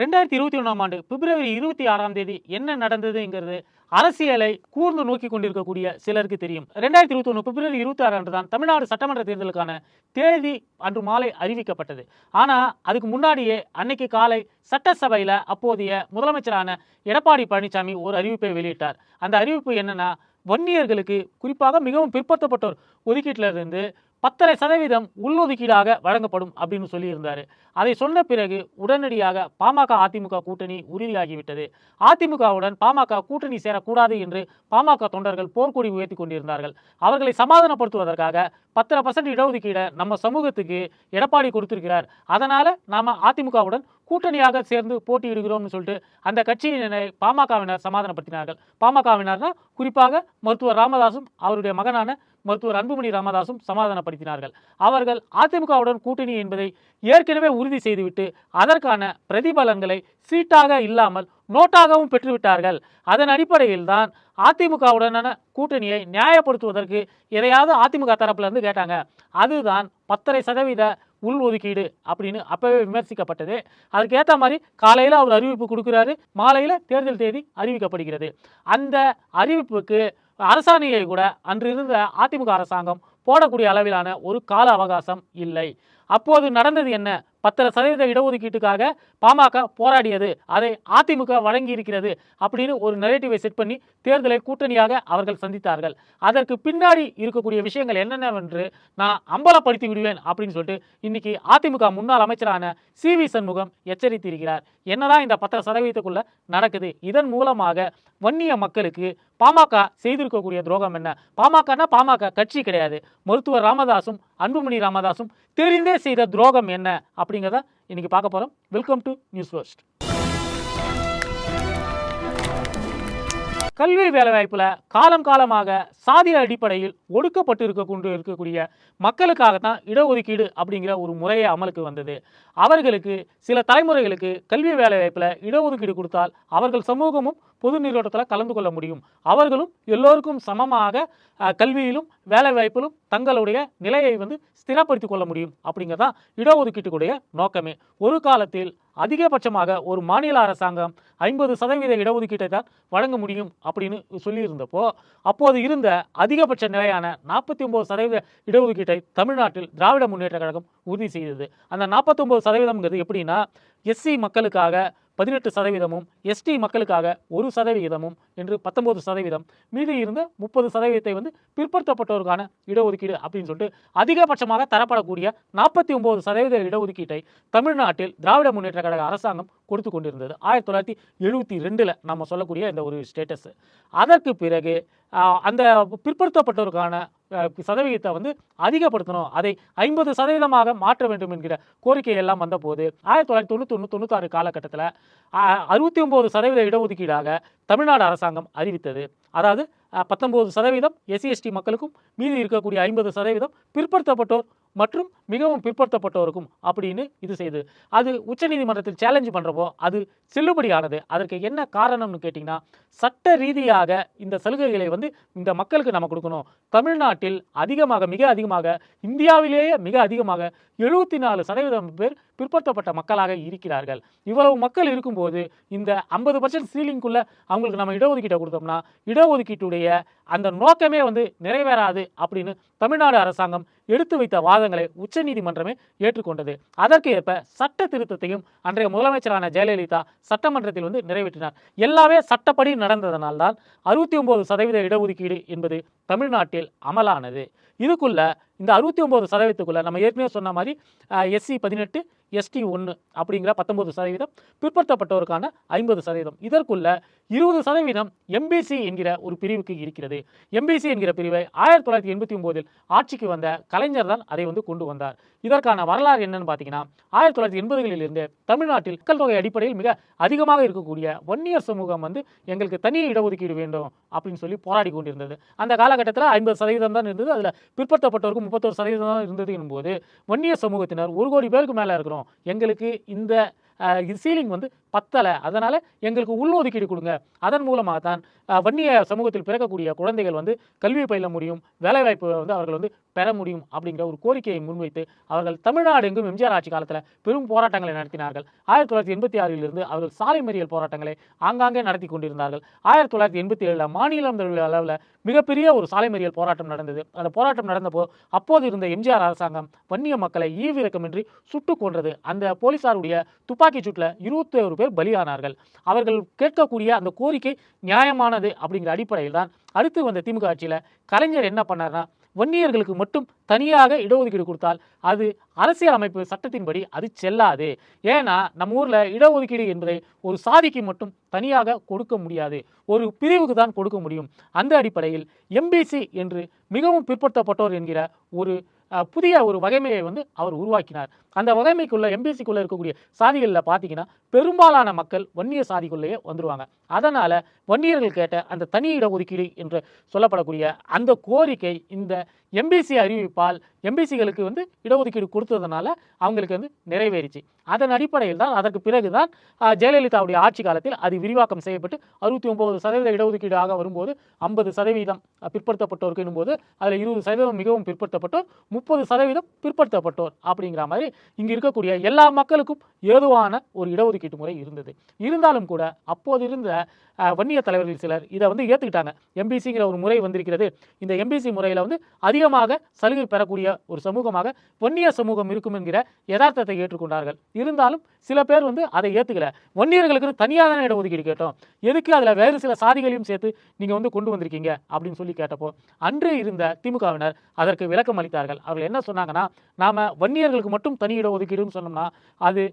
ரெண்டாயிரத்தி இருபத்தி ஒன்றாம் ஆண்டு பிப்ரவரி இருபத்தி ஆறாம் தேதி என்ன நடந்ததுங்கிறது அரசியலை கூர்ந்து நோக்கி கொண்டிருக்கக்கூடிய சிலருக்கு தெரியும். ரெண்டாயிரத்தி இருபத்தி ஒன்று பிப்ரவரி இருபத்தி ஆறு அன்று தான் தமிழ்நாடு சட்டமன்ற தேர்தலுக்கான தேதி அன்று மாலை அறிவிக்கப்பட்டது. ஆனால் அதுக்கு முன்னாடியே அன்னைக்கு காலை சட்டசபையில் அப்போதைய முதலமைச்சரான எடப்பாடி பழனிசாமி ஒரு அறிவிப்பை வெளியிட்டார். அந்த அறிவிப்பு என்னென்னா வன்னியர்களுக்கு குறிப்பாக மிகவும் பிற்படுத்தப்பட்டோர் ஒதுக்கீட்டில் இருந்து பத்தரை சதவீதம் உள்ஒதுக்கீடாக வழங்கப்படும் அப்படின்னு சொல்லியிருந்தார். அதை சொன்ன பிறகு உடனடியாக பாமக அதிமுக கூட்டணி உறுதியாகிவிட்டது. அதிமுகவுடன் பாமக கூட்டணி சேரக்கூடாது என்று பாமக தொண்டர்கள் போர்க்கொடி உயர்த்தி கொண்டிருந்தார்கள். அவர்களை சமாதானப்படுத்துவதற்காக பத்தரை பர்சன்ட் இடஒதுக்கீடை நம்ம சமூகத்துக்கு எடப்பாடி கொடுத்திருக்கிறார். அதனால நாம அதிமுகவுடன் கூட்டணியாக சேர்ந்து போட்டியிடுகிறோம்னு சொல்லிட்டு அந்த கட்சியினரை பாமகவினர் சமாதானப்படுத்தினார்கள். பாமகவினர்னா குறிப்பாக மருத்துவர் ராமதாசும் அவருடைய மகனான மருத்துவர் அன்புமணி ராமதாசும் சமாதானப்படுத்தினார்கள். அவர்கள் அதிமுகவுடன் கூட்டணி என்பதை ஏற்கனவே உறுதி செய்துவிட்டு அதற்கான பிரதிபலன்களை சீட்டாக இல்லாமல் நோட்டாகவும் பெற்றுவிட்டார்கள். அதன் அடிப்படையில் தான் அதிமுகவுடனான கூட்டணியை நியாயப்படுத்துவதற்கு எதையாவது அதிமுக தரப்புலேருந்து கேட்டாங்க. அதுதான் பத்தரை சதவீத உள் ஒதுக்கீடு அப்படின்னு அப்பவே விமர்சிக்கப்பட்டது. அதுக்கேற்ற மாதிரி காலையில் அவர் அறிவிப்பு கொடுக்குறாரு. மாலையில் தேர்தல் தேதி அறிவிக்கப்படுகிறது. அந்த அறிவிப்புக்கு அரசாணையை கூட அன்று இருந்த அதிமுக அரசாங்கம் போடக்கூடிய அளவிலான ஒரு கால அவகாசம் இல்லை. அப்போது நடந்தது என்ன? பத்தரை சதவீத இடஒதுக்கீட்டுக்காக பாமக போராடியது. அதை அதிமுக வழங்கி இருக்கிறது அப்படின்னு ஒரு நெரேட்டிவை செட் பண்ணி தேர்தலை கூட்டணியாக அவர்கள் சந்தித்தார்கள். அதற்கு பின்னாடி இருக்கக்கூடிய விஷயங்கள் என்னென்னவென்று நான் அம்பலப்படுத்தி விடுவேன் அப்படின்னு சொல்லிட்டு இன்னைக்கு அதிமுக முன்னாள் அமைச்சரான சி வி சண்முகம் எச்சரித்திருக்கிறார். என்னதான் இந்த பத்தரை சதவீதத்துக்குள்ள நடக்குது. இதன் மூலமாக வன்னிய மக்களுக்கு பாமக செய்திருக்கக்கூடிய துரோகம் என்ன? பாமகனா பாமக கட்சி கிடையாது. மருத்துவர் ராமதாசும் அன்புமணி ராமதாசும் தெரிந்தே செய்த துரோகம் என்ன? அப்படிங்கிறத இன்றைக்கி பார்க்க போகிறோம் வெல்கம் டு நியூஸ் ஃபர்ஸ்ட் கல்வி வேலைவாய்ப்பில் காலம் காலமாக சாதிய அடிப்படையில் ஒடுக்கப்பட்டு இருக்க கொண்டு இருக்கக்கூடிய மக்களுக்காக தான் இடஒதுக்கீடு அப்படிங்கிற ஒரு முறையை அமலுக்கு வந்தது. அவர்களுக்கு சில தலைமுறைகளுக்கு கல்வி வேலைவாய்ப்பில் இடஒதுக்கீடு கொடுத்தால் அவர்கள் சமூகமும் பொது நீரோட்டத்தில் கலந்து கொள்ள முடியும். அவர்களும் எல்லோருக்கும் சமமாக கல்வியிலும் வேலைவாய்ப்பிலும் தங்களுடைய நிலையை வந்து ஸ்திரப்படுத்திக் கொள்ள முடியும். அப்படிங்கிறதான் இடஒதுக்கீட்டுக்குடைய நோக்கமே. ஒரு காலத்தில் அதிகபட்சமாக ஒரு மாநில அரசாங்கம் ஐம்பது சதவீத இடஒதுக்கீட்டை தான் வழங்க முடியும் அப்படின்னு சொல்லியிருந்தப்போ அப்போது இருந்த அதிகபட்ச நிலையான நாற்பத்தி ஒம்பது சதவீத இடஒதுக்கீட்டை தமிழ்நாட்டில் திராவிட முன்னேற்ற கழகம் உறுதி செய்தது. அந்த நாற்பத்தொம்பது சதவீதம்ங்கிறது எப்படின்னா எஸ்சி மக்களுக்காக பதினெட்டு சதவீதமும் எஸ்டி மக்களுக்காக ஒரு சதவிகிதமும் என்று பத்தொம்போது சதவீதம். மீதி இருந்த முப்பது சதவீதத்தை வந்து பிற்படுத்தப்பட்டோருக்கான இடஒதுக்கீடு அப்படின்னு சொல்லிட்டு அதிகபட்சமாக தரப்படக்கூடிய நாற்பத்தி ஒன்பது சதவீத இடஒதுக்கீட்டை தமிழ்நாட்டில் திராவிட முன்னேற்ற கழக அரசாங்கம் கொடுத்து கொண்டிருந்தது. ஆயிரத்தி தொள்ளாயிரத்தி எழுபத்தி ரெண்டில் நம்ம சொல்லக்கூடிய இந்த ஒரு ஸ்டேட்டஸ் அதற்கு பிறகு அந்த பிற்படுத்தப்பட்டோருக்கான சதவிகிதத்தை வந்து அதிகப்படுத்தணும். அதை ஐம்பது சதவீதமாக மாற்ற வேண்டும் என்கிற கோரிக்கை எல்லாம் வந்தபோது ஆயிரத்தி தொள்ளாயிரத்தி தொண்ணூற்றி ஒன்று தொண்ணூத்தாறு காலகட்டத்தில் அறுபத்தி ஒம்பது சதவீத இடஒதுக்கீடாக தமிழ்நாடு அரசாங்கம் அறிவித்தது. அதாவது பத்தொன்பது சதவீதம் எஸ்சி எஸ்டி மக்களுக்கும் மீதி இருக்கக்கூடிய ஐம்பது சதவீதம் பிற்படுத்தப்பட்டோர் மற்றும் மிகவும் பிற்படுத்தப்பட்டோருக்கும் அப்படின்னு இது செய்து. அது உச்சநீதிமன்றத்தில் சேலஞ்சு பண்ணுறப்போ அது செல்லுபடியானது. அதற்கு என்ன காரணம்னு கேட்டிங்கன்னா சட்ட ரீதியாக இந்த சலுகைகளை வந்து இந்த மக்களுக்கு நம்ம கொடுக்கணும். தமிழ்நாட்டில் அதிகமாக மிக அதிகமாக இந்தியாவிலேயே மிக அதிகமாக எழுபத்தி நாலு சதவீதம் பேர் பிற்படுத்தப்பட்ட மக்களாக இருக்கிறார்கள். இவ்வளவு மக்கள் இருக்கும்போது இந்த ஐம்பது பர்சன்ட் சீலிங்குள்ள அவங்களுக்கு நம்ம இடஒதுக்கீட்டை கொடுத்தோம்னா இடஒதுக்கீட்டுடைய அந்த நோக்கமே வந்து நிறைவேறாது அப்படின்னு தமிழ்நாடு அரசாங்கம் எடுத்து வைத்த வாதங்களை உச்சநீதிமன்றமே ஏற்றுக்கொண்டது. அதற்கு ஏற்ப சட்ட திருத்தத்தையும் அன்றைய முதலமைச்சரான ஜெயலலிதா சட்டமன்றத்தில் வந்து நிறைவேற்றினார். எல்லாமே சட்டப்படி நடந்ததனால்தான் அறுபத்தி ஒன்பது சதவீத இடஒதுக்கீடு என்பது தமிழ்நாட்டில் அமலானது. இதுக்குள்ள இந்த அறுபத்தி ஒன்பது சதவீதத்துக்குள்ள நம்ம ஏற்கனவே சொன்ன மாதிரி எஸ்சி பதினெட்டு எஸ்டி ஒன்று அப்படிங்கிற பத்தொம்பது சதவீதம் பிற்படுத்தப்பட்டோருக்கான ஐம்பது சதவீதம். இதற்குள்ள இருபது சதவீதம் எம்பிசி என்கிற ஒரு பிரிவுக்கு இருக்கிறது. எம்பிசி என்கிற பிரிவை ஆயிரத்தி தொள்ளாயிரத்தி எண்பத்தி ஒம்போதில் ஆட்சிக்கு வந்த கலைஞர் தான் அதை வந்து கொண்டு வந்தார். இதற்கான வரலாறு என்னன்னு பார்த்தீங்கன்னா ஆயிரத்தி தொள்ளாயிரத்தி எண்பதுகளில் இருந்து தமிழ்நாட்டில் மக்கள் தொகை அடிப்படையில் மிக அதிகமாக இருக்கக்கூடிய வன்னியர் சமூகம் வந்து எங்களுக்கு தனி இடஒதுக்கீடு வேண்டும். அப்படின்னு சொல்லி போராடி கொண்டிருந்தது. அந்த காலகட்டத்தில் ஐம்பது சதவீதம் தான் இருந்தது. அதில் பிற்படுத்தப்பட்டவருக்கு முப்பத்தொரு சதவீதம் தான் இருந்தது என்னும்போது வன்னியர் சமூகத்தினர் ஒரு கோடி பேருக்கு மேலே இருக்கிறோம். எங்களுக்கு இந்த சீலிங் வந்து பத்தலை. அதனால் எங்களுக்கு உள்ஒதுக்கீடு கொடுங்க. அதன் மூலமாக தான் வன்னிய சமூகத்தில் பிறக்கக்கூடிய குழந்தைகள் வந்து கல்வி பயில முடியும் வேலைவாய்ப்பு வந்து அவர்கள் வந்து பெற முடியும் அப்படிங்கிற ஒரு கோரிக்கையை முன்வைத்து அவர்கள் தமிழ்நாடு எங்கும் எம்ஜிஆர் ஆட்சி காலத்தில் பெரும் போராட்டங்களை நடத்தினார்கள். ஆயிரத்தி தொள்ளாயிரத்தி எண்பத்தி ஆறிலிருந்து அவர்கள் சாலை மறியல் போராட்டங்களை ஆங்காங்கே நடத்தி கொண்டிருந்தார்கள். ஆயிரத்தி தொள்ளாயிரத்தி எண்பத்தி ஏழில் மாநிலம் அளவில் மிகப்பெரிய ஒரு சாலை மறியல் போராட்டம் நடந்தது. அந்த போராட்டம் நடந்தபோது அப்போது இருந்த எம்ஜிஆர் அரசாங்கம் வன்னிய மக்களை ஈவிரக்கமின்றி சுட்டுக் கொன்றது. அந்த போலீசாருடைய துப்பாக்கி துப்பாக்கிச் சூட்டில் இருபத்தி பேர் பலியானார்கள். அவர்கள் கேட்கக்கூடிய அந்த கோரிக்கை நியாயமானது அப்படிங்கிற அடிப்படையில் தான் அடுத்து வந்த திமுக ஆட்சியில் கலைஞர் என்ன பண்ணார்னா வன்னியர்களுக்கு மட்டும் தனியாக இடஒதுக்கீடு கொடுத்தால் அது அரசியல் அமைப்பு சட்டத்தின்படி அது செல்லாது. ஏன்னா நம்ம ஊரில் இடஒதுக்கீடு என்பதை ஒரு சாதிக்கு மட்டும் தனியாக கொடுக்க முடியாது. ஒரு பிரிவுக்கு தான் கொடுக்க முடியும். அந்த அடிப்படையில் எம்பிசி என்று மிகவும் பிற்படுத்தப்பட்டோர் என்கிற ஒரு புதிய ஒரு வகைமையை வந்து அவர் உருவாக்கினார். அந்த வகைமைக்குள்ள எம்பிசிக்குள்ளே இருக்கக்கூடிய சாதிகளில் பார்த்தீங்கன்னா பெரும்பாலான மக்கள் வன்னிய சாதிக்குள்ளேயே வந்துருவாங்க. அதனால் வன்னியர்கள் கேட்ட அந்த தனி இடஒதுக்கீடு என்று சொல்லப்படக்கூடிய அந்த கோரிக்கை இந்த எம்பிசி அறிவிப்பால் எம்பிசிகளுக்கு வந்து இடஒதுக்கீடு கொடுத்ததுனால அவங்களுக்கு வந்து நிறைவேறிச்சு. அதன் அடிப்படையில் தான் அதற்கு பிறகு தான் ஜெயலலிதாவுடைய ஆட்சி காலத்தில் அது விரிவாக்கம் செய்யப்பட்டு அறுபத்தி ஒம்பது சதவீத இடஒதுக்கீடாக வரும்போது ஐம்பது சதவீதம் பிற்படுத்தப்பட்டோருக்கு என்னும்போது அதில் இருபது சதவீதம் மிகவும் பிற்படுத்தப்பட்டோர் முப்பது சதவீதம் பிற்படுத்தப்பட்டோர் அப்படிங்கிற மாதிரி இங்கு இருக்கக்கூடிய எல்லா மக்களுக்கும் ஏதுவான ஒரு இடஒதுக்கீட்டு முறை இருந்தது. இருந்தாலும் கூட அப்போது இருந்த வன்னிய தலைவர்கள் சிலர் இதை வந்து ஏற்றுக்கிட்டாங்க எம்பிசிங்கிற ஒரு முறை வந்திருக்கிறது. இந்த எம்பிசி முறையில் வந்து அதிகமாக சலுகை பெறக்கூடிய ஒரு சமூகமாக வன்னிய சமூகம் இருக்கும் என்கிற யதார்த்தத்தை ஏற்றுக்கொண்டார்கள். இருந்தாலும் சில பேர் வந்து அதை ஏற்றுக்கல வன்னியர்களுக்கு தனியாக தானே இடஒதுக்கீடு கேட்டோம். எதுக்கு அதில் வேறு சில சாதிகளையும் சேர்த்து நீங்கள் வந்து கொண்டு வந்திருக்கீங்க? அப்படின்னு சொல்லி கேட்டப்போ அன்று இருந்த திமுகவினர் அதற்கு விளக்கம் அளித்தார்கள். அவர்கள் என்ன சொன்னாங்கன்னா நாம் வன்னியர்களுக்கு மட்டும் தனி இடஒதுக்கீடுன்னு சொன்னோம்னா அது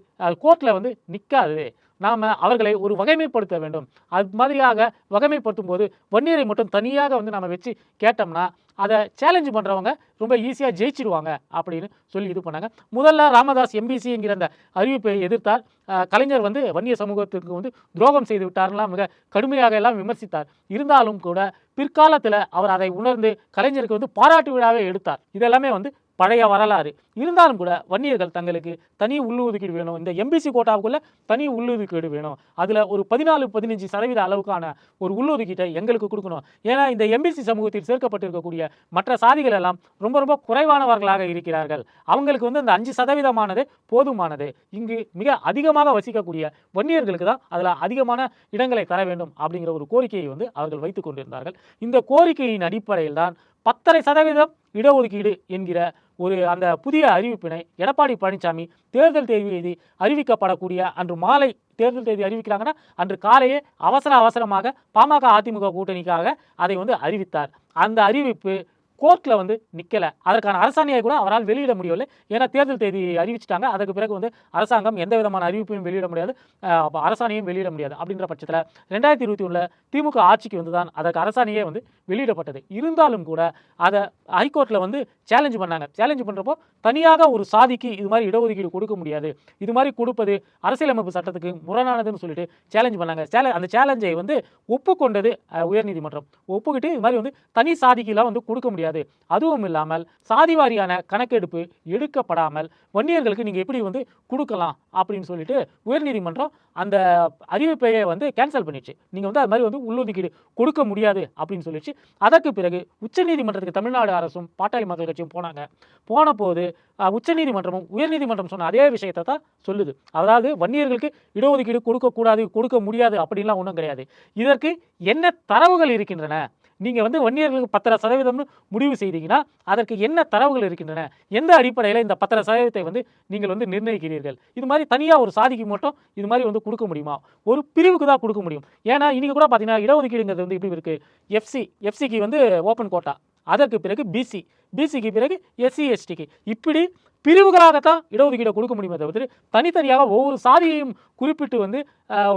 கோர்ட்டில் வந்து நிற்காது நாம் அவர்களை ஒரு வகைமைப்படுத்த வேண்டும். அது மாதிரியாக வகைமைப்படுத்தும் போது வன்னியரை மட்டும் தனியாக வந்து நம்ம வச்சு கேட்டோம்னா அதை சேலஞ்ச் பண்ணுறவங்க ரொம்ப ஈஸியாக ஜெயிச்சிடுவாங்க அப்படின்னு சொல்லி இது பண்ணாங்க. முதல்ல ராமதாஸ் எம்பிசிங்கிற அந்த அறிவிப்பை எதிர்த்தார் கலைஞர் வந்து வன்னிய சமூகத்துக்கு வந்து துரோகம் செய்து விட்டார்லாம் மிக கடுமையாக எல்லாம் விமர்சித்தார். இருந்தாலும் கூட பிற்காலத்தில் அவர் அதை உணர்ந்து கலைஞருக்கு வந்து பாராட்டு விழாவே எடுத்தார். இதெல்லாமே வந்து பழைய வரலாறு. இருந்தாலும் கூட வன்னியர்கள் தங்களுக்கு தனி உள்ளுதுக்கீடு வேணும். இந்த எம்பிசி கோட்டாவுக்குள்ளே தனி உள்ளுதுக்கீடு வேணும். அதில் ஒரு பதினாலு பதினஞ்சு சதவீத அளவுக்கான ஒரு உள்ளுதுக்கீட்டை எங்களுக்கு கொடுக்கணும். ஏன்னா இந்த எம்பிசி சமூகத்தில் சேர்க்கப்பட்டிருக்கக்கூடிய மற்ற சாதிகள் எல்லாம் ரொம்ப ரொம்ப குறைவானவர்களாக இருக்கிறார்கள். அவங்களுக்கு வந்து அந்த அஞ்சு சதவீதமானது போதுமானது. இங்கு மிக அதிகமாக வசிக்கக்கூடிய வன்னியர்களுக்கு தான் அதில் அதிகமான இடங்களை தர வேண்டும் அப்படிங்கிற ஒரு கோரிக்கையை வந்து அவர்கள் வைத்துக் கொண்டிருந்தார்கள். இந்த கோரிக்கையின் அடிப்படையில் தான் பத்தரை சதவீதம் இடஒதுக்கீடு என்கிற ஒரு அந்த புதிய அறிவிப்பினை எடப்பாடி பழனிசாமி தேர்தல் தேதி அறிவிக்கப்படக்கூடிய அன்று மாலை தேர்தல் தேதி அறிவிக்கிறாங்கன்னா அன்று காலையே அவசர அவசரமாக பாமக அதிமுக கூட்டணிக்காக அதை வந்து அறிவித்தார். அந்த அறிவிப்பு கோர்ட்டில் வந்து நிற்கலை அதற்கான அரசாணையை கூட அவரால் வெளியிட முடியவில்லை. ஏன்னா தேர்தல் தேதி அறிவிச்சிட்டாங்க. அதுக்கு பிறகு வந்து அரசாங்கம் எந்த விதமான அறிவிப்பையும் வெளியிட முடியாது. அரசாணையும் வெளியிட முடியாது அப்படின்ற பட்சத்தில் ரெண்டாயிரத்தி இருபத்தி ஒன்றில் திமுக ஆட்சிக்கு வந்து தான் அதற்கு அரசாணையே வந்து வெளியிடப்பட்டது. இருந்தாலும் கூட அதை ஹைகோர்ட்டில் வந்து சேலஞ்ச் பண்ணாங்க. சேலஞ்ச் பண்ணுறப்போ தனியாக ஒரு சாதிக்கு இது மாதிரி இடஒதுக்கீடு கொடுக்க முடியாது. இது மாதிரி கொடுப்பது அரசியலமைப்பு சட்டத்துக்கு முரணானதுன்னு சொல்லிட்டு சேலஞ்ச் பண்ணாங்க. சேல அந்த சேலஞ்சை வந்து ஒப்புக்கொண்டது உயர்நீதிமன்றம். ஒப்புக்கிட்டு இது மாதிரி வந்து தனி சாதிக்கெல்லாம் வந்து கொடுக்க முடியாது. அதுவும் இல்லாமல் சாதி வாரியான கணக்கெடுப்பு எடுக்கப்படாமல் வன்னியர்களுக்கு நீங்கள் எப்படி வந்து கொடுக்கலாம் அப்படின்னு சொல்லிட்டு உயர்நீதிமன்றம் அந்த அறிவிப்பையை வந்து கேன்சல் பண்ணிடுச்சு நீங்கள் வந்து அது மாதிரி வந்து உள்ளொதுக்கீடு கொடுக்க முடியாது அப்படின்னு சொல்லிடுச்சு அதற்கு பிறகு உச்சநீதிமன்றத்துக்கு தமிழ்நாடு அரசும் பாட்டாளி மக்கள் கட்சியும் போனாங்க. போன போது உச்சநீதிமன்றமும் உயர்நீதிமன்றம் சொன்ன அதே விஷயத்தை தான் சொல்லுது. அதாவது வன்னியர்களுக்கு இடஒதுக்கீடு கொடுக்கக்கூடாது கொடுக்க முடியாது அப்படின்லாம் ஒன்றும் கிடையாது. இதற்கு என்ன தரவுகள் இருக்கின்றன? நீங்கள் வந்து வன்னியர்களுக்கு பத்தரை சதவீதம்னு முடிவு செய்தீங்கன்னா அதற்கு என்ன தரவுகள் இருக்கின்றன? எந்த அடிப்படையில் இந்த பத்தரை சதவீதத்தை வந்து நீங்கள் வந்து நிர்ணயிக்கிறீர்கள்? இது மாதிரி தனியாக ஒரு சாதிக்கு மட்டும் இது மாதிரி வந்து கொடுக்க முடியுமா? ஒரு பிரிவுக்கு தான் கொடுக்க முடியும். ஏன்னா இன்றைக்கி கூட பார்த்தீங்கன்னா இடஒதுக்கீடுங்கிறது வந்து இப்படி இருக்குது எஃப்சி எஃப்சிக்கு வந்து ஓப்பன் கோட்டா அதற்கு பிறகு பிசி பிசிக்கு பிறகு எஸ்சி எஸ்டிக்கு இப்படி பிரிவுகளாகத்தான் இடஒதுக்கீடு கொடுக்க முடியுமே தவிர்த்து தனித்தனியாக ஒவ்வொரு சாதியையும் குறிப்பிட்டு வந்து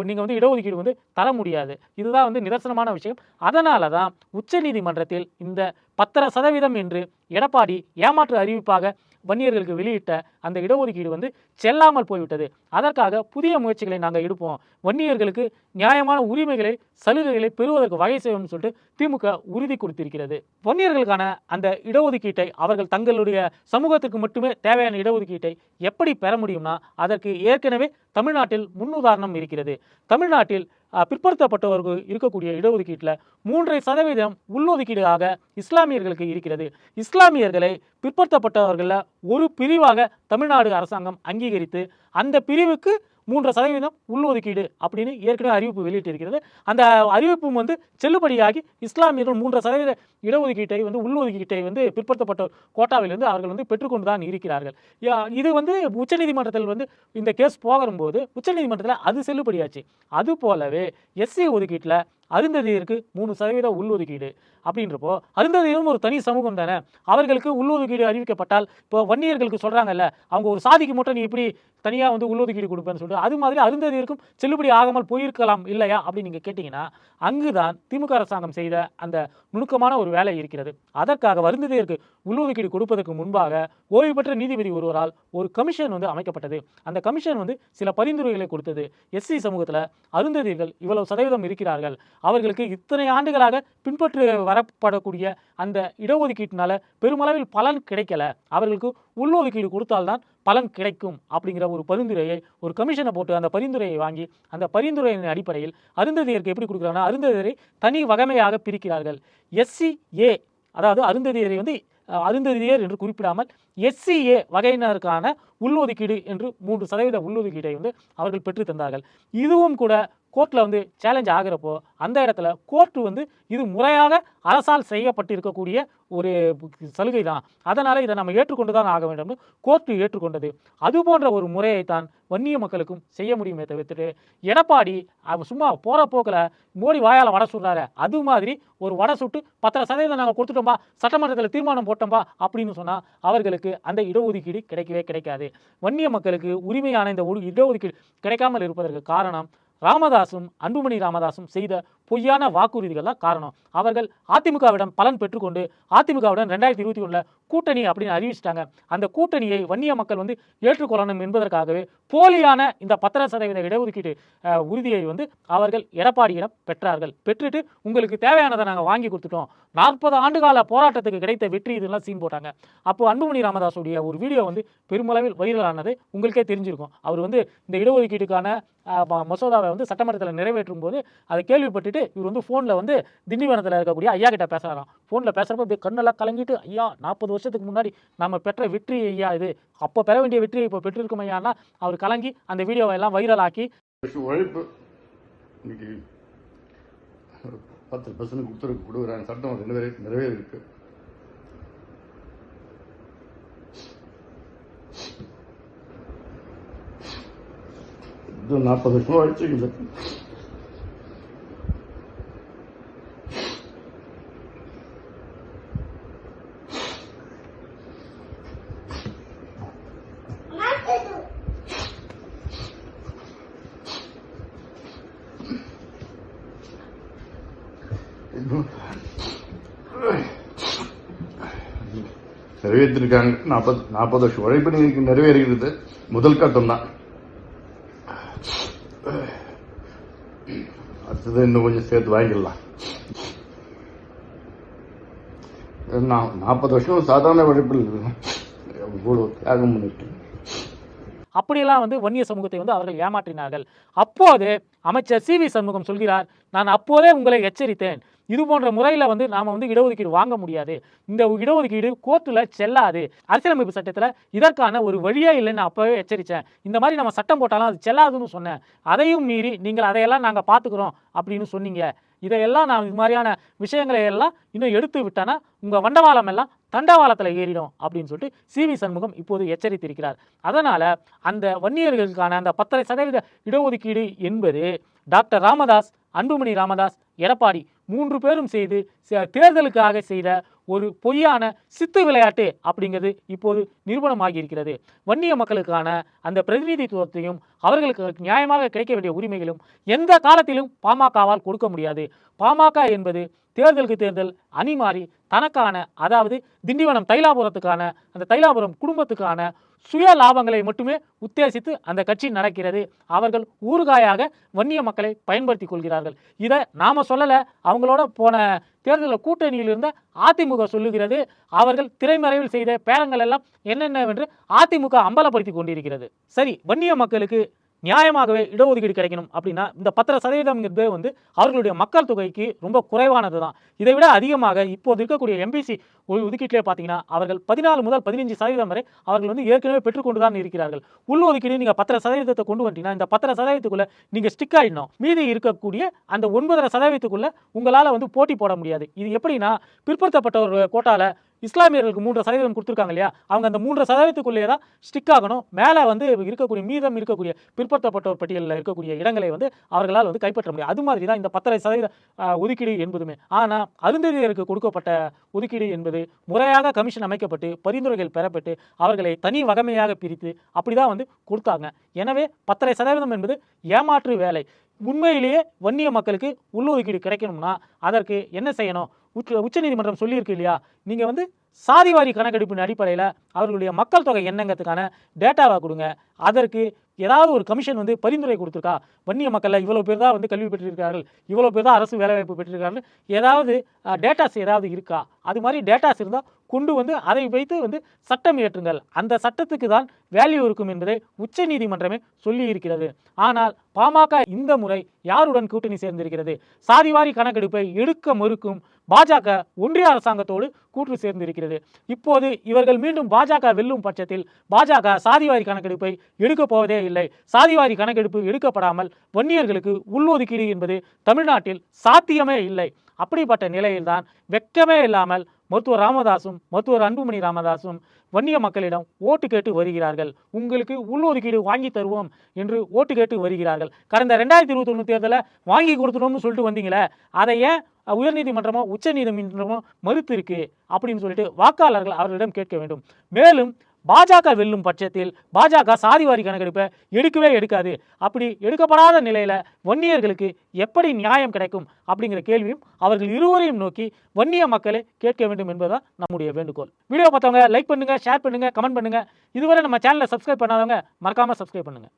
நீங்கள் வந்து இடஒதுக்கீடு வந்து தர முடியாது. இதுதான் வந்து நிதர்சனமான விஷயம். அதனால தான் உச்சநீதிமன்றத்தில் இந்த பத்தரை சதவீதம் என்று எடப்பாடி ஏமாற்று அறிவிப்பாக வன்னியர்களுக்கு வெளியிட்ட அந்த இடஒதுக்கீடு வந்து செல்லாமல் போய்விட்டது. அதற்காக புதிய முயற்சிகளை நாங்கள் எடுப்போம். வன்னியர்களுக்கு நியாயமான உரிமைகளை சலுகைகளை பெறுவதற்கு வகை செய்வோம்னு சொல்லிட்டு திமுக உறுதி கொடுத்திருக்கிறது. வன்னியர்களுக்கான அந்த இடஒதுக்கீட்டை அவர்கள் தங்களுடைய சமூகத்துக்கு மட்டுமே தேவையான இடஒதுக்கீட்டை எப்படி பெற முடியும்னா அதற்கு ஏற்கனவே தமிழ்நாட்டில் முன்னுதாரணம் இருக்கிறது. தமிழ்நாட்டில் பிற்படுத்தப்பட்டவர்கள் இருக்கக்கூடிய இடஒதுக்கீட்டில் மூன்றரை சதவீதம் உள்ளொதுக்கீடாக இஸ்லாமியர்களுக்கு இருக்கிறது. இஸ்லாமியர்களை பிற்படுத்தப்பட்டவர்களில் ஒரு பிரிவாக தமிழ்நாடு அரசாங்கம் அங்கீகரித்து அந்த பிரிவுக்கு மூன்று சதவீதம் உள்ஒதுக்கீடு அப்படின்னு ஏற்கனவே அறிவிப்பு வெளியிட்டிருக்கிறது. அந்த அறிவிப்பும் வந்து செல்லுபடியாகி இஸ்லாமியர்கள் மூன்று சதவீத இடஒதுக்கீட்டை வந்து உள்ஒதுக்கீட்டை வந்து பிற்படுத்தப்பட்ட கோட்டாவிலிருந்து அவர்கள் வந்து பெற்றுக்கொண்டு தான் இருக்கிறார்கள். யா- இது வந்து உச்சநீதிமன்றத்தில் வந்து இந்த கேஸ் போகும்போது உச்சநீதிமன்றத்தில் அது செல்லுபடியாச்சு. அது போலவே எஸ்சி ஒதுக்கீட்டில் அருந்ததியருக்கு மூணு சதவீத உள்ளொதுக்கீடு. அப்படின்றப்போ அருந்ததியரும் ஒரு தனி சமூகம் தானே? அவர்களுக்கு உள்ளொதுக்கீடு அறிவிக்கப்பட்டால் இப்போ வன்னியர்களுக்கு சொல்கிறாங்கல்ல அவங்க ஒரு சாதிக்கு மட்டும் நீ இப்படி தனியாக வந்து உள்ளொதுக்கீடு கொடுப்பேன்னு சொல்லிட்டு அது மாதிரி அருந்ததியருக்கும் செல்லுபடி ஆகாமல் போயிருக்கலாம் இல்லையா? அப்படின்னு நீங்கள் கேட்டிங்கன்னா அங்குதான் திமுக அரசாங்கம் செய்த அந்த நுணுக்கமான ஒரு வேலை இருக்கிறது. அதற்காக வருந்ததியருக்கு உள்ளொதுக்கீடு கொடுப்பதற்கு முன்பாக ஓய்வு பெற்ற நீதிபதி ஒருவரால் ஒரு கமிஷன் வந்து அமைக்கப்பட்டது. அந்த கமிஷன் வந்து சில பரிந்துரைகளை கொடுத்தது. எஸ்சி சமூகத்தில் அருந்ததியர்கள் இவ்வளவு சதவீதம் இருக்கிறார்கள். அவர்களுக்கு இத்தனை ஆண்டுகளாக பின்பற்று வரப்படக்கூடிய அந்த இடஒதுக்கீட்டினால பெருமளவில் பலன் கிடைக்கல. அவர்களுக்கு உள்ளொதுக்கீடு கொடுத்தால்தான் பலன் கிடைக்கும் அப்படிங்கிற ஒரு பரிந்துரையை ஒரு கமிஷனை போட்டு அந்த பரிந்துரையை வாங்கி அந்த பரிந்துரையின் அடிப்படையில் அருந்ததியருக்கு எப்படி கொடுக்குறாங்கன்னா அருந்ததியரை தனி வகைமையாக பிரிக்கிறார்கள். எஸ்சி ஏ அதாவது அருந்ததியரை வந்து அருந்ததியர் என்று குறிப்பிடாமல் எஸ்சிஏ வகையினருக்கான உள்ளொதுக்கீடு என்று மூன்று சதவீத உள்ளொதுக்கீடை வந்து அவர்கள் பெற்று தந்தார்கள். இதுவும் கூட கோர்ட்டில் வந்து சேலஞ்ச் ஆகிறப்போ அந்த இடத்துல கோர்ட்டு வந்து இது முறையாக அரசால் செய்யப்பட்டிருக்கக்கூடிய ஒரு சலுகை தான் அதனால் இதை நம்ம ஏற்றுக்கொண்டு தான் ஆக வேண்டும்னு கோர்ட்டு ஏற்றுக்கொண்டது. அது போன்ற ஒரு முறையை தான் வன்னிய மக்களுக்கும் செய்ய முடியுமே தவிர்த்துட்டு எடப்பாடி சும்மா போகிற போக்கில் மோடி வாயால் வடை சுடுறாரு அது மாதிரி ஒரு வடை சுட்டு பத்தரை சதவீதம் நாங்கள் கொடுத்துட்டோம்பா சட்டமன்றத்தில் தீர்மானம் போட்டோம்பா அப்படின்னு சொன்னால் அவர்களுக்கு அந்த இடஒதுக்கீடு கிடைக்கவே கிடைக்காது. வன்னிய மக்களுக்கு உரிமையான இந்த இடஒதுக்கீடு கிடைக்காமல் இருப்பதற்கு காரணம் ராமதாசும் அன்புமணி ராமதாசும் செய்த பொய்யான வாக்குறுதிகள் தான் காரணம். அவர்கள் அதிமுகவிடம் பலன் பெற்றுக்கொண்டு அதிமுகவுடன் ரெண்டாயிரத்தி இருபத்தி ஒன்றில் கூட்டணி அப்படின்னு அறிவிச்சிட்டாங்க. அந்த கூட்டணியை வன்னிய மக்கள் வந்து ஏற்றுக்கொள்ளணும் என்பதற்காகவே போலியான இந்த பத்தரை சதவீத இடஒதுக்கீடு உறுதியை வந்து அவர்கள் எடப்பாடியிடம் பெற்றார்கள். பெற்றுட்டு உங்களுக்கு தேவையானதை நாங்கள் வாங்கி கொடுத்துட்டோம். நாற்பது ஆண்டுகால போராட்டத்துக்கு கிடைத்த வெற்றி இதெல்லாம் சீன் போட்டாங்க. அப்போ அன்புமணி ராமதாஸுடைய ஒரு வீடியோ வந்து பெருமளவில் வைரலானது உங்களுக்கே தெரிஞ்சிருக்கும். அவர் வந்து இந்த இடஒதுக்கீட்டுக்கான மசோதாவை வந்து சட்டமன்றத்தில் நிறைவேற்றும் போது அதை கேள்விப்பட்டுட்டு இவர் வந்து ஃபோனில் வந்து திண்டிவனத்தில் இருக்கக்கூடிய ஐயா கிட்ட பேசுகிறாராம் ஃபோனில் பேசுகிறப்ப அப்படியே கண்ணெல்லாம் கலங்கிட்டு ஐயா நாற்பது வருஷத்துக்கு முன்னாடி நம்ம பெற்ற வெற்றி ஐயா இது. அப்போ பெற வேண்டிய வெற்றியை இப்போ பெற்றிருக்கும் ஐயான்னா அவர் கலங்கி அந்த வீடியோவை எல்லாம் வைரல் ஆக்கி உழைப்பு இன்னைக்கு பத்து பர்சன்ட் கொடுத்துருக்கு கொடுக்குறாங்க. சட்டம் நிறைவே நிறைவேறி இருக்கு. இது நாற்பது வருஷம் உழைச்சிருக்குது நிறைவேற்றிருக்காங்க. நாற்பது நாற்பது வருஷம் உழைப்பு நீங்க நிறைவேறுகிறது முதல் கட்டம் தான் அடுத்தது இன்னும் கொஞ்சம் சேர்த்து வாங்கிடலாம். நான் நாற்பது வருஷம் சாதாரண உழைப்பில் இவ்வளோ தியாகம் பண்ணிட்டு அப்படியெல்லாம் வந்து வன்னிய சமூகத்தை வந்து அவர்கள் ஏமாற்றினார்கள். அப்போது அமைச்சர் சி வி சண்முகம் சொல்கிறார் நான் அப்போதே உங்களை எச்சரித்தேன். இது போன்ற முறையில் வந்து நாம் வந்து இடஒதுக்கீடு வாங்க முடியாது. இந்த இடஒதுக்கீடு கோர்ட்டில் செல்லாது. அரசியலமைப்பு சட்டத்தில் இதற்கான ஒரு வழியே இல்லைன்னு அப்போவே எச்சரித்தேன் இந்த மாதிரி நம்ம சட்டம் போட்டாலும் அது செல்லாதுன்னு சொன்னேன். அதையும் மீறி நீங்கள் அதையெல்லாம் நாங்கள் பார்த்துக்குறோம் அப்படின்னு சொன்னீங்க. இதையெல்லாம் நான் இது மாதிரியான விஷயங்களை எல்லாம் இன்னும் எடுத்து விட்டேன்னா உங்கள் வண்டவாளம் எல்லாம் தண்டவாளத்தில் ஏறிடும் அப்படின்னு சொல்லிட்டு சி வி சண்முகம் இப்போது எச்சரித்திருக்கிறார். அதனால் அந்த வன்னியர்களுக்கான அந்த பத்தரை சதவீத இடஒதுக்கீடு என்பது டாக்டர் ராமதாஸ் அன்புமணி ராமதாஸ் எடப்பாடி மூன்று பேரும் செய்து தேர்தலுக்காக செய்த ஒரு பொய்யான சித்து விளையாட்டு அப்படிங்கிறது இப்போது நிரூபணமாகி இருக்கிறது வன்னிய மக்களுக்கான அந்த பிரதிநிதித்துவத்தையும் அவர்களுக்கு நியாயமாக கிடைக்க வேண்டிய உரிமைகளும் எந்த காலத்திலும் பாமகவால் கொடுக்க முடியாது. பாமக என்பது தேர்தலுக்கு தேர்தல் அணி மாறி தனக்கான அதாவது திண்டிவனம் தைலாபுரத்துக்கான அந்த தைலாபுரம் குடும்பத்துக்கான சுய லாபங்களை மட்டுமே உத்தேசித்து அந்த கட்சி நடக்கிறது. அவர்கள் ஊறுகாயாக வன்னிய மக்களை பயன்படுத்தி கொள்கிறார்கள். இதை நாம் சொல்லலை அவங்களோட போன தேர்தலில் கூட்டணியில் இருந்த அதிமுக சொல்லுகிறது அவர்கள் திரைமறைவில் செய்த பேரங்கள் எல்லாம் என்னென்னவென்று அதிமுக அம்பலப்படுத்தி கொண்டிருக்கிறது. சரி வன்னிய மக்களுக்கு நியாயமாகவே இடஒதுக்கீடு கிடைக்கணும் அப்படின்னா இந்த பத்திர சதவீதம்ங்கிறது வந்து அவர்களுடைய மக்கள் தொகைக்கு ரொம்ப குறைவானது தான் இதை விட அதிகமாக இப்போது இருக்கக்கூடிய எம்பிசி ஒதுக்கீட்டிலே பார்த்தீங்கன்னா அவர்கள் பதினாலு முதல் பதினஞ்சு சதவீதம் வரை அவர்கள் வந்து ஏற்கனவே பெற்றுக்கொண்டு தான் இருக்கிறார்கள் உள்ஒதுக்கீடு நீங்கள் பத்திர சதவீதத்தை கொண்டு வந்துட்டீங்கன்னா இந்த பத்திர சதவீதத்துக்குள்ளே நீங்கள் ஸ்டிக் ஆகிடணும் மீதி இருக்கக்கூடிய அந்த ஒன்பதரை சதவீதத்துக்குள்ளே உங்களால் வந்து போட்டி போட முடியாது. இது எப்படின்னா பிற்படுத்தப்பட்ட ஒரு கோட்டாவில் இஸ்லாமியர்களுக்கு மூன்று சதவீதம் கொடுத்துருக்காங்க இல்லையா? அவங்க அந்த மூன்று சதவீதத்துக்குள்ளேயே தான் ஸ்டிக் ஆகணும். மேலே வந்து இருக்கக்கூடிய மீதம் இருக்கக்கூடிய பிற்படுத்தப்பட்டோர் பட்டியலில் இருக்கக்கூடிய இடங்களை வந்து அவர்களால் வந்து கைப்பற்ற முடியும். அது மாதிரி தான் இந்த பத்தரை சதவீத ஒதுக்கீடு என்பதுமே. ஆனால் அருந்ததியருக்கு கொடுக்கப்பட்ட ஒதுக்கீடு என்பது முறையாக கமிஷன் அமைக்கப்பட்டு பரிந்துரைகள் பெறப்பட்டு அவர்களை தனி வகமையாக பிரித்து அப்படி தான் வந்து கொடுத்தாங்க. எனவே பத்தரை சதவீதம் என்பது ஏமாற்று வேலை. உண்மையிலேயே வன்னிய மக்களுக்கு உள்ளொதுக்கீடு கிடைக்கணும்னா அதற்கு என்ன செய்யணும்? உச்ச உச்சநீதிமன்றம் சொல்லியிருக்கு இல்லையா? நீங்கள் வந்து சாதிவாரி கணக்கெடுப்பின் அடிப்படையில் அவர்களுடைய மக்கள் தொகை என்னங்கிறதுக்கான டேட்டாவை கொடுங்க. அதற்கு ஏதாவது ஒரு கமிஷன் வந்து பரிந்துரை கொடுத்துருக்கா? வன்னிய மக்களில் இவ்வளோ பேர் தான் வந்து கல்வி பெற்றிருக்கிறார்கள். இவ்வளோ பேர் தான் அரசு வேலைவாய்ப்பு பெற்றிருக்கார்கள் ஏதாவது டேட்டாஸ் ஏதாவது இருக்கா? அது மாதிரி டேட்டாஸ் இருந்தால் கொண்டு வந்து அதை வைத்து வந்து சட்டம் இயற்றுங்கள். அந்த சட்டத்துக்கு தான் வேல்யூ இருக்கும் என்பதை உச்சநீதிமன்றமே சொல்லி இருக்கிறது ஆனால் பாமக இந்த முறை யாருடன் கூட்டணி சேர்ந்திருக்கிறது? சாதிவாரி கணக்கெடுப்பை எடுக்க மறுக்கும் பாஜக ஒன்றிய அரசாங்கத்தோடு கூட்டு சேர்ந்திருக்கிறது. இப்போது இவர்கள் மீண்டும் பாஜக வெல்லும் பட்சத்தில் பாஜக சாதிவாரி கணக்கெடுப்பை எடுக்கப் போவதே இல்லை. சாதிவாரி கணக்கெடுப்பு எடுக்கப்படாமல் வன்னியர்களுக்கு உள்ஒதுக்கீடு என்பது தமிழ்நாட்டில் சாத்தியமே இல்லை. அப்படிப்பட்ட நிலையில்தான் வெட்கமே இல்லாமல் மருத்துவர் ராமதாசும் மருத்துவர் அன்புமணி ராமதாசும் வன்னிய மக்களிடம் ஓட்டு கேட்டு வருகிறார்கள். உங்களுக்கு உள்ஒதுக்கீடு வாங்கி தருவோம் என்று ஓட்டு கேட்டு வருகிறார்கள். கடந்த ரெண்டாயிரத்தி இருபத்தி ஒன்று தேர்தலில் வாங்கி கொடுத்துட்டோம்னு சொல்லிட்டு வந்தீங்களே அதை ஏன் உயர்நீதிமன்றமோ உச்சநீதிமன்றமோ மறுத்து இருக்கு அப்படின்னு சொல்லிட்டு வாக்காளர்கள் அவர்களிடம் கேட்க வேண்டும். மேலும் பாஜக வெல்லும் பட்சத்தில் பாஜக சாதிவாரி கணக்கெடுப்பை எடுக்கவே எடுக்காது. அப்படி எடுக்கப்படாத நிலையில் வன்னியர்களுக்கு எப்படி நியாயம் கிடைக்கும் அப்படிங்கிற கேள்வியும் அவர்கள் இருவரையும் நோக்கி வன்னிய மக்களை கேட்க வேண்டும் என்பதுதான் நம்முடைய வேண்டுகோள். வீடியோ பார்த்தவங்க லைக் பண்ணுங்கள் ஷேர் பண்ணுங்கள் கமெண்ட் பண்ணுங்க. இதுவரை நம்ம சேனலை சப்ஸ்கிரைப் பண்ணாதவங்க மறக்காமல் சப்ஸ்கிரைப் பண்ணுங்கள்